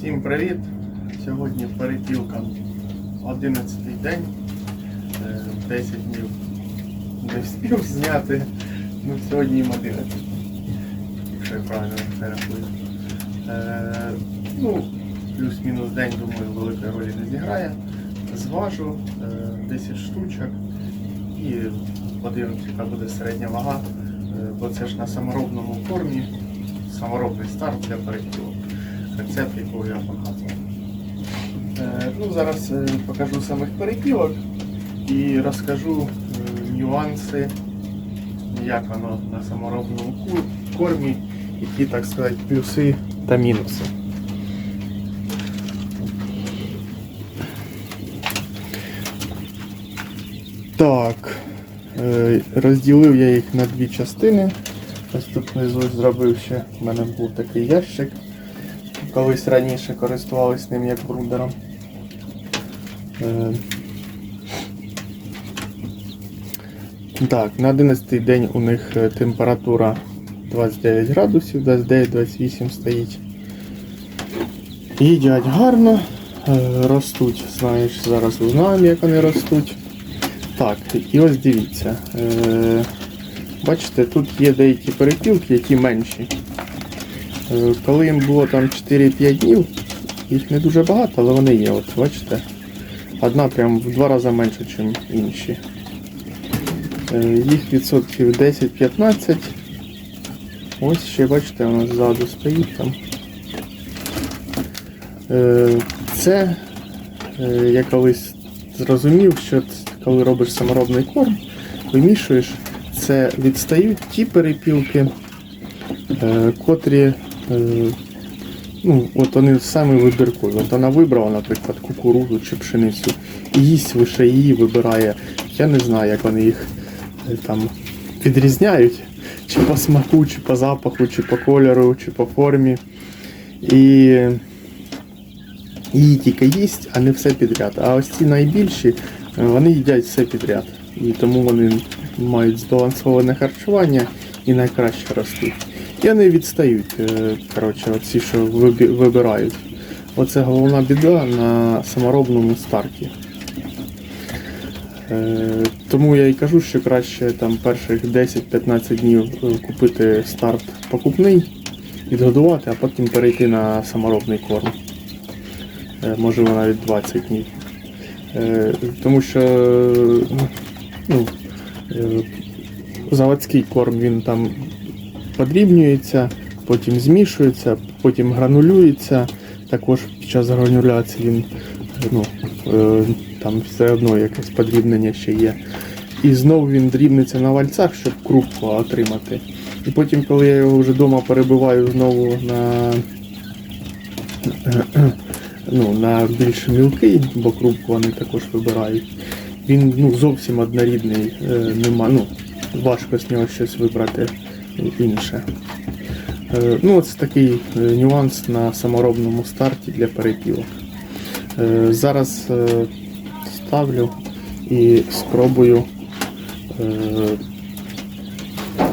Всім привіт! Сьогодні перепілка 11 день, Е, 10 днів не встиг зняти, ну сьогодні їм 11, якщо я правильно це рахую. Е, ну, плюс-мінус день, думаю, великої ролі не зіграє. Зважу е, 10 штучок і подивимося, яка буде середня вага, Е, бо це ж на саморобному кормі, саморобний старт для перепілок рецепт, якого я показував. Е, ну, зараз е, покажу самих перепілок і розкажу е, нюанси, як воно на саморобному кормі, які, так сказати, плюси та мінуси. Так, розділив я їх на дві частини. Ось тут внизу зробив ще, в мене був такий ящик. Колись раніше користувались ним як брудером. Е, Так, на 11 день у них е, температура 29 градусів, 29-28 стоїть. Їдять гарно, е, ростуть, знаєш, зараз узнаємо, як вони ростуть. Так, і ось дивіться. Бачите, тут є деякі перепілки, які менші. Е, Коли їм було там 4-5 днів, їх не дуже багато, але вони є. От бачите? Одна прям в два рази менше, ніж інші. Е, Їх відсотків 10-15. Ось ще бачите, у нас ззаду стоїть там. Е, Це я колись зрозумів, що коли робиш саморобний корм, вимішуєш, це відстають ті перепілки, котрі ну, от вони самі вибіркові. От вона вибрала, наприклад, кукурудзу чи пшеницю, і їсть лише її вибирає. Я не знаю, як вони їх е, там відрізняють, чи по смаку, чи по запаху, чи по кольору, чи по формі. І її тільки їсть, а не все підряд. А ось ці найбільші, е, вони їдять все підряд. І тому вони мають збалансоване харчування і найкраще ростуть. І вони відстають, е, коротше, оці, що вибирають. Оце головна біда на саморобному старті. Е, Тому я і кажу, що краще там перших 10-15 днів е, купити старт покупний, відгодувати, а потім перейти на саморобний корм. Можливо навіть 20 днів. Тому що ну, заводський корм він там подрібнюється, потім змішується, потім гранулюється. Також під час грануляції він ну, е, там все одно якесь подрібнення ще є. І знову він дрібниться на вальцах, щоб крупку отримати. І потім, коли я його вже вдома перебиваю знову на, ну, на більш мілкий, бо крупку вони також вибирають. Він ну, зовсім однорідний, е, нема, ну, важко з нього щось вибрати інше. Е, Ну, це такий е, нюанс на саморобному старті для перепілок. Е, Зараз ставлю і спробую.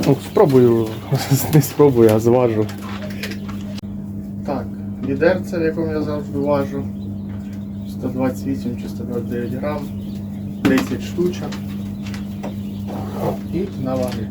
Ну, спробую, не спробую, а зважу. Так, відерце, в якому я завжди важу. 128 чи 129 грам, 10 штучок. І на ваги.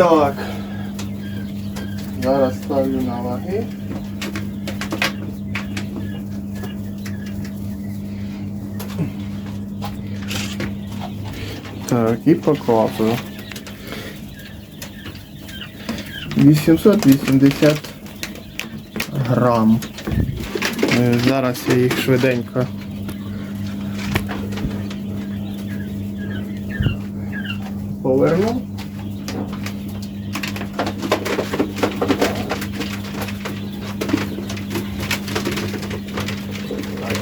Так. Зараз ставлю на ваги. Так, і показую. 880 грам. Е, зараз я їх швиденько. Поверну.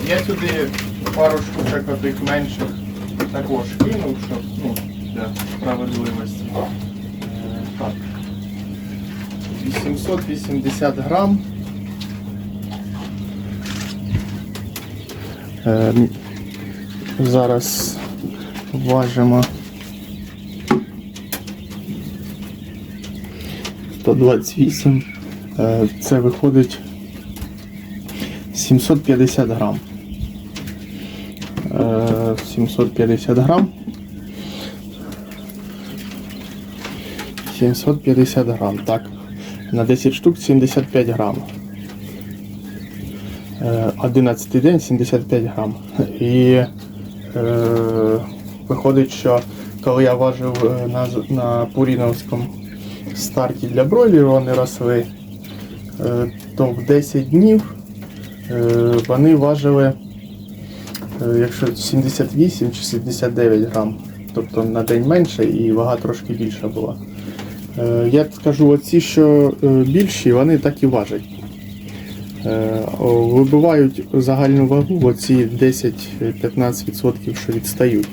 Я сюди пару штучок отих менших також кинув, щоб ну, для справедливості. Е, Так. 880 грам. Е, Зараз важимо 128. Е, Це виходить 750 грам. Е, 750 грам. 750 грам, так. На 10 штук 75 грам. Е, 11 день 75 грам. І е, виходить, що коли я важив е, на, на Пуріновському старті для бройлерів, вони росли, е, то в 10 днів е, вони важили, е, якщо 78 чи 79 грам, тобто на день менше і вага трошки більша була. Е, Я скажу, оці, що е, більші, вони так і важать. Е, Вибивають загальну вагу оці 10-15%, що відстають.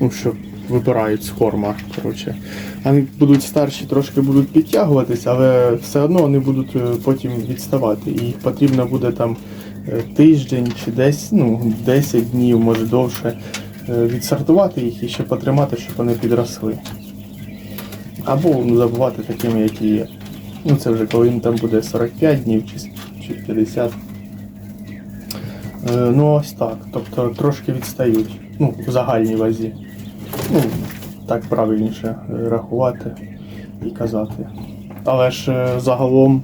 Ну, що вибирають з корма. Коротше. Вони будуть старші, трошки будуть підтягуватись, але все одно вони будуть е, потім відставати. І їх потрібно буде там е, тиждень чи десь, ну, 10 днів, може довше, е, відсортувати їх і ще потримати, щоб вони підросли. Або ну, забувати такими, які є. Ну це вже коли їм там буде 45 днів чи, чи 50. Е, ну ось так. Тобто трошки відстають. Ну, в загальній вазі. Ну, так правильніше е, рахувати і казати. Але ж е, загалом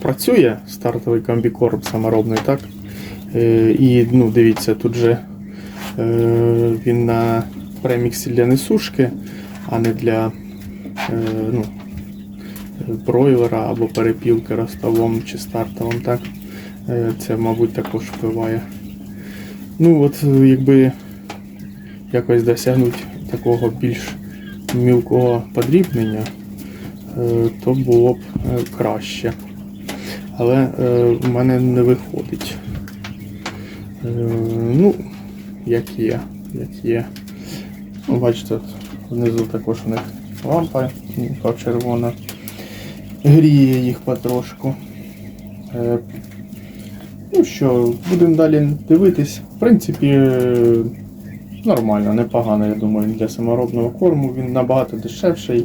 працює стартовий комбікорм саморобний, так? Е, і ну, дивіться, тут же е, він на преміксі для несушки, а не для е, ну, бройлера або перепілки ростовом чи стартовим, так? Це, мабуть, також впливає. Ну, от якби якось досягнути такого більш мілкого подрібнення, то було б краще. Але е, в мене не виходить. Е, Ну, як є, як є. Ну, бачите, внизу також у них лампа червона. Гріє їх потрошку. Е, Ну що, будемо далі дивитись. В принципі, нормально, непогано, я думаю, для саморобного корму. Він набагато дешевший.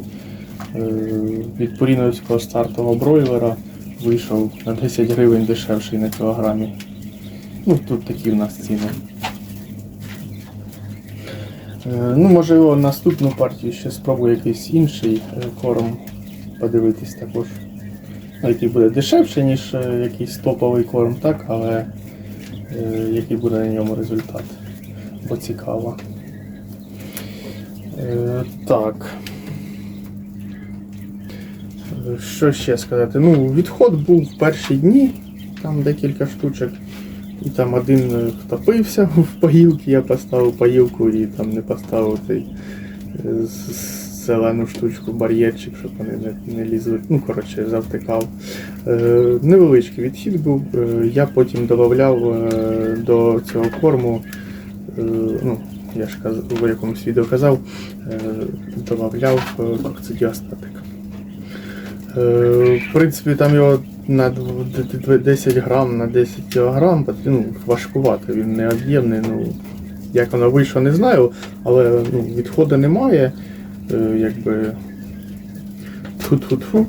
Від поріновського стартового бройлера вийшов на 10 гривень дешевший на кілограмі. Ну, тут такі в нас ціни. Е, Ну, може його наступну партію ще спробую якийсь інший е, корм подивитись також. Який буде дешевше, ніж е, якийсь топовий корм, так, але який буде на ньому результат. Бо цікаво. Так. Е, Що ще сказати? Ну, відход був в перші дні, там декілька штучок. І там один е, втопився в поїлки, я поставив поїлку і там не поставив цей е, зелену штучку, бар'єрчик, щоб вони не, не лізли. Ну, коротше, завтикав. Е, невеличкий відхід був. Е, я потім додавав е, до цього корму. Е, ну, я ж в якомусь відео казав, е, додавав е, кокцидіостатик. Е, в принципі, там його на дв- д- д- 10 грам на 10 кілограм ну, важкувато, він не об'ємний. Ну, як воно вийшло, не знаю, але ну, відходу немає. Е, якби тфу-тфу-тфу.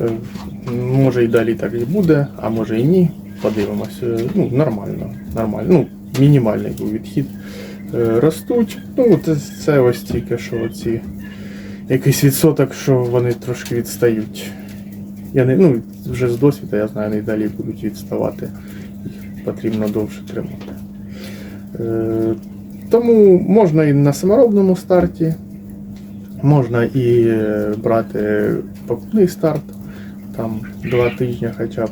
Е, Може і далі так і буде, а може і ні. Подивимось. Ну, нормально. нормально. Ну, мінімальний був відхід. Ростуть. Ну, це, це ось тільки що ці якийсь відсоток, що вони трошки відстають. Я не, ну, вже з досвіду я знаю, вони далі будуть відставати. Їх потрібно довше тримати. Е, Тому можна і на саморобному старті, можна і е, брати покупний старт, там 2 тижні хоча б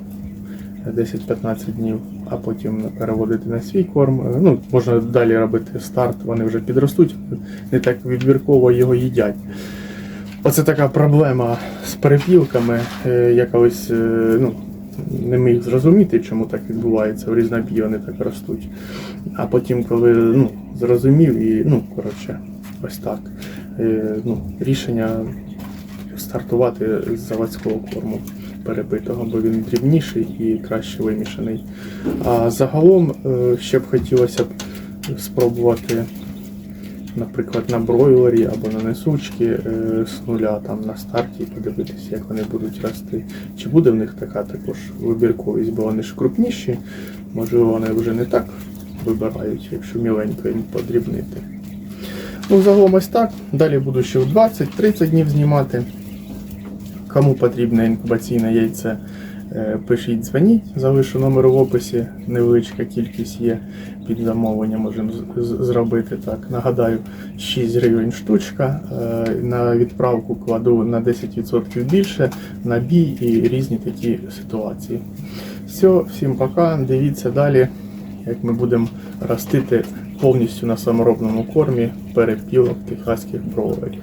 10-15 днів, а потім переводити на свій корм. Е, Ну, можна далі робити старт, вони вже підростуть, не так відбірково його їдять. Оце така проблема з перепілками. Е, Я колись е, ну, не міг зрозуміти, чому так відбувається. В різнобій вони так ростуть. А потім, коли ну, зрозумів і, ну, коротше, ось так. Е, Ну, рішення стартувати з заводського корму перепитого, бо він дрібніший і краще вимішаний. А загалом ще б хотілося б спробувати, наприклад, на бройлері або на несучки е, з нуля там на старті подивитися, як вони будуть рости. Чи буде в них така також вибірковість, бо вони ж крупніші, можливо, вони вже не так вибирають, якщо міленько їм подрібнити. Ну, загалом ось так. Далі буду ще в 20-30 днів знімати. Кому потрібне інкубаційне яйце, пишіть, дзвоніть, залишу номер в описі. Невеличка кількість є під замовлення, можемо зробити так. Нагадаю, 6 гривень штучка. Е, На відправку кладу на 10% більше, на бій і різні такі ситуації. Все, всім пока. Дивіться далі, як ми будемо ростити повністю на саморобному кормі перепілок техаських бройлерів.